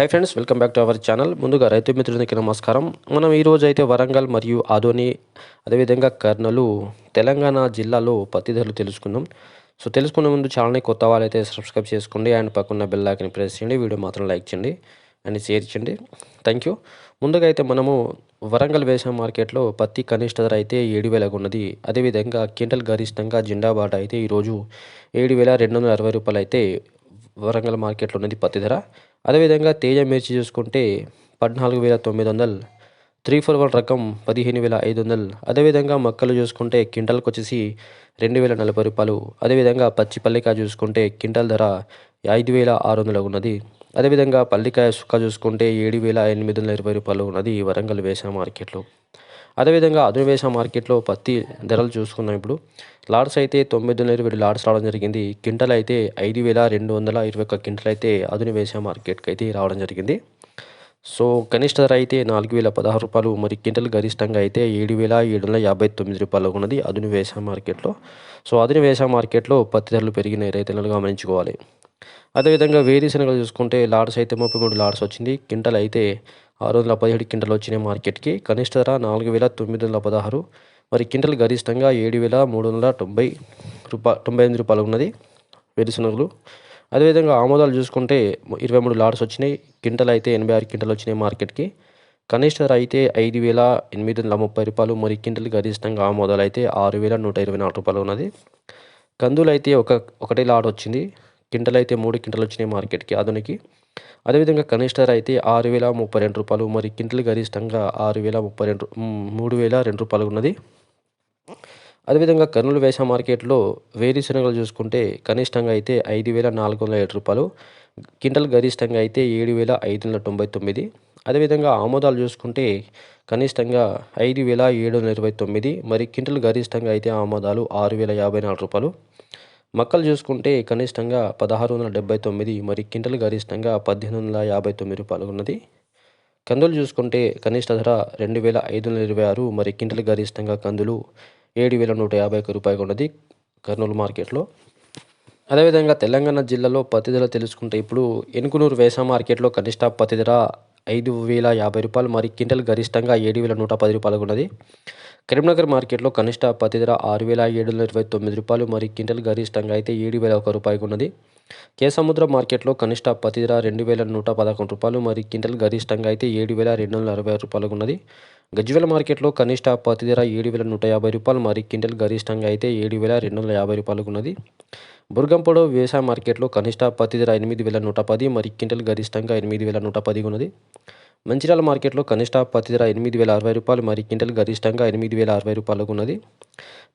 Hi friends welcome back to our channel ముందుగా రైతు మిత్రులకి నమస్కారం. మనం ఈరోజు అయితే వరంగల్ మరియు ఆదోని అదేవిధంగా కర్నూలు తెలంగాణ జిల్లాలో పత్తి ధరలు తెలుసుకుందాం. సో తెలుసుకునే ముందు ఛానల్ని కొత్త వాళ్ళైతే సబ్స్క్రైబ్ చేసుకోండి. అండ్ పక్కన బెల్ ఐకన్ ప్రెస్ చేయండి. వీడియో మాత్రం లైక్ చేయండి అండ్ షేర్ చేయండి. థ్యాంక్ యూ ముందుగా అయితే మనము వరంగల్ వ్యవసాయ మార్కెట్లో పత్తి కనిష్ట ధర అయితే ఏడు వేలకు ఉన్నది. అదేవిధంగా క్వింటల్ గరిష్టంగా జిండా బాట అయితే ఈరోజు ఏడు వేల రెండు వందల అరవై రూపాయలు అయితే వరంగల్ మార్కెట్లో ఉన్నది పత్తి ధర. అదేవిధంగా తేజ మిర్చి చూసుకుంటే పద్నాలుగు వేల తొమ్మిది వందలు త్రీ ఫోర్ వన్ రకం పదిహేను వేల ఐదు వందలు. అదేవిధంగా మొక్కలు చూసుకుంటే క్వింటల్కి వచ్చేసి రెండు వేల నలభై రూపాయలు. అదేవిధంగా పచ్చి పల్లికాయ చూసుకుంటే క్వింటల్ ధర ఐదు వేల ఆరు వందలు ఉన్నది. అదేవిధంగా పల్లికాయ సుక్క చూసుకుంటే ఏడు వేల ఎనిమిది వందల ఇరవై రూపాయలు ఉన్నది వరంగల్ వేసిన మార్కెట్లో. అదేవిధంగా అదును మార్కెట్లో పత్తి ధరలు చూసుకున్నాం ఇప్పుడు. లాడ్స్ అయితే తొమ్మిది వందల ఇరవై లాడ్స్ రావడం జరిగింది. క్వింటల్ అయితే ఐదు వేల రెండు వందల ఇరవై ఒక్క క్వింటల్ అయితే అదును మార్కెట్కి అయితే రావడం జరిగింది. సో కనిష్ట ధర అయితే నాలుగు వేల పదహారు రూపాయలు మరి క్వింటల్ గరిష్టంగా అయితే ఏడు వేల ఏడు వందల యాభై తొమ్మిది రూపాయలు ఉన్నది అదును వేసా మార్కెట్లో. సో అదును వ్యవసాయ మార్కెట్లో పత్తి ధరలు పెరిగినాయి రైతులను గమనించుకోవాలి. అదేవిధంగా వేరుశనగలు చూసుకుంటే లాడ్స్ అయితే ముప్పై మూడు లాడ్స్ వచ్చింది. క్వింటల్ అయితే ఆరు వందల పదిహేడు క్వింటల్ వచ్చినాయి మార్కెట్కి. కనిష్ట ధర నాలుగు వేల తొమ్మిది వందల పదహారు. మరి క్వింటల్ గరిష్టంగా ఏడు వేల మూడు వందల తొంభై రూపా తొంభై ఎనిమిది రూపాయలు ఉన్నది వేరుశనగలు అదేవిధంగా ఆమోదాలు చూసుకుంటే ఇరవై మూడు లాడ్స్ వచ్చినాయి. క్వింటల్ అయితే ఎనభై ఆరు క్వింటల్ వచ్చినాయి మార్కెట్కి. కనిష్ట ధర అయితే ఐదు వేల ఎనిమిది వందల ముప్పై రూపాయలు. మరి క్వింటల్ గరిష్టంగా ఆమోదాలు అయితే ఆరు వేల నూట ఇరవై నాలుగు రూపాయలు ఉన్నది. కందులు అయితే ఒక ఒకటే లాట్ వచ్చింది. క్వింటల్ అయితే మూడు క్వింటల్ వచ్చినాయి మార్కెట్కి ఆధునికి. అదేవిధంగా కనిష్ట అయితే ఆరు వేల ముప్పై రెండు రూపాయలు మరి క్వింటల్ గరిష్టంగా ఆరు వేల ముప్పై రెండు మూడు వేల రెండు రూపాయలు ఉన్నది. అదేవిధంగా కర్నూలు వేసా మార్కెట్లో వేరుశనగలు చూసుకుంటే కనిష్టంగా అయితే ఐదు వేల నాలుగు వందల ఏడు రూపాయలు క్వింటల్ గరిష్టంగా అయితే ఏడు వేల ఐదు వందల తొంభై తొమ్మిది. అదేవిధంగా ఆమోదాలు చూసుకుంటే కనిష్టంగా ఐదు వేల ఏడు వందల ఇరవై తొమ్మిది మరి క్వింటల్ గరిష్టంగా అయితే ఆమోదాలు ఆరు వేల యాభై నాలుగు రూపాయలు. మక్కలు చూసుకుంటే కనిష్టంగా పదహారు వందల డెబ్బై తొమ్మిది మరి క్వింటల్ గరిష్టంగా పద్దెనిమిది వందల యాభై తొమ్మిది రూపాయలు ఉన్నది. కందులు చూసుకుంటే కనిష్ట ధర రెండు వేల ఐదు వందల ఇరవై ఆరు మరి క్వింటల్ గరిష్టంగా కందులు ఏడు వేల నూట యాభై ఒక్క రూపాయలు ఉన్నది కర్నూలు మార్కెట్లో. అదేవిధంగా తెలంగాణ జిల్లాలో పత్తి ధర తెలుసుకుంటే ఇప్పుడు ఎనుకునూరు వేసా మార్కెట్లో కనిష్ట పత్తి ధర ఐదు వేల యాభై రూపాయలు మరి క్వింటల్ గరిష్టంగా ఏడు వేల నూట పది రూపాయలు ఉన్నది. కరీంనగర్ మార్కెట్లో కనిష్ట పత్తి ధర ఆరు వేల ఏడు వందల ఇరవై తొమ్మిది రూపాయలు మరి క్వింటల్ గరిష్టంగా అయితే ఏడు వేల ఒక రూపాయికి ఉన్నది. కేసముద్ర మార్కెట్లో కనిష్ట పత్తి ధర రెండు వేల నూట పదకొండు రూపాయలు మరి క్వింటల్ గరిష్టంగా అయితే ఏడు వేల రెండు వందల అరవై రూపాయలకు ఉన్నది. గజ్వేల మార్కెట్లో కనిష్ట పత్తి ధర ఏడు వేల నూట యాభై రూపాయలు మరి క్వింటల్ గరిష్టంగా అయితే ఏడు వేల రెండు వందల యాభై రూపాయలకు ఉన్నది. బుర్గంపొడో వ్యవసాయ మార్కెట్లో కనిష్ట పత్తి ధర ఎనిమిది వేల నూట పది మరి క్వింటల్ గరిష్టంగా ఎనిమిది వేల నూట పది ఉన్నది. మంచిర్యాల మార్కెట్లో కనిష్ట పత్తి ధర ఎనిమిది వేల అరవై రూపాయలు మరి క్వింటల్ గరిష్టంగా ఎనిమిది వేల అరవై రూపాయలకు ఉన్నది.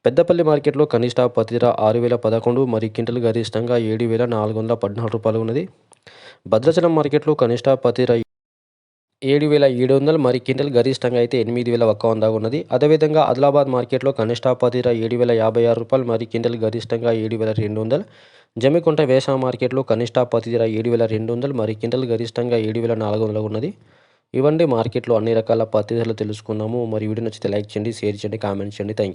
పెద్దపల్లి మార్కెట్లో కనిష్ట పత్తి ధర ఆరు వేల పదకొండు మరి క్వింటల్ గరిష్టంగా ఏడు వేల నాలుగు వందల పద్నాలుగు రూపాయలు ఉన్నది. భద్రాచలం మార్కెట్లో కనిష్ట పత్తి ధర ఏడు వేల ఏడు వందలు మరి క్వింటల్ గరిష్టంగా అయితే ఎనిమిది వేల ఒక్క వంద ఉన్నది. అదేవిధంగా ఆదిలాబాద్ మార్కెట్లో కనిష్ట పత్తి ధర ఏడు వేల యాభై ఆరు రూపాయలు మరి క్వింటల్ గరిష్టంగా ఏడు వేల రెండు వందలు. జమికుంట వేసా మార్కెట్లో కనిష్ట పత్తి ధర ఏడు వేల రెండు వందలు మరి క్వింటల్ గరిష్టంగా ఏడు వేల నాలుగు వందలు ఉన్నది. ఇవ్వండి. మార్కెట్లో అన్ని రకాల పత్తి ధరలు తెలుసుకున్నాము మరి వీడియో నచ్చితే లైక్ చేయండి షేర్ చేయండి కామెంట్ చేయండి. Thank you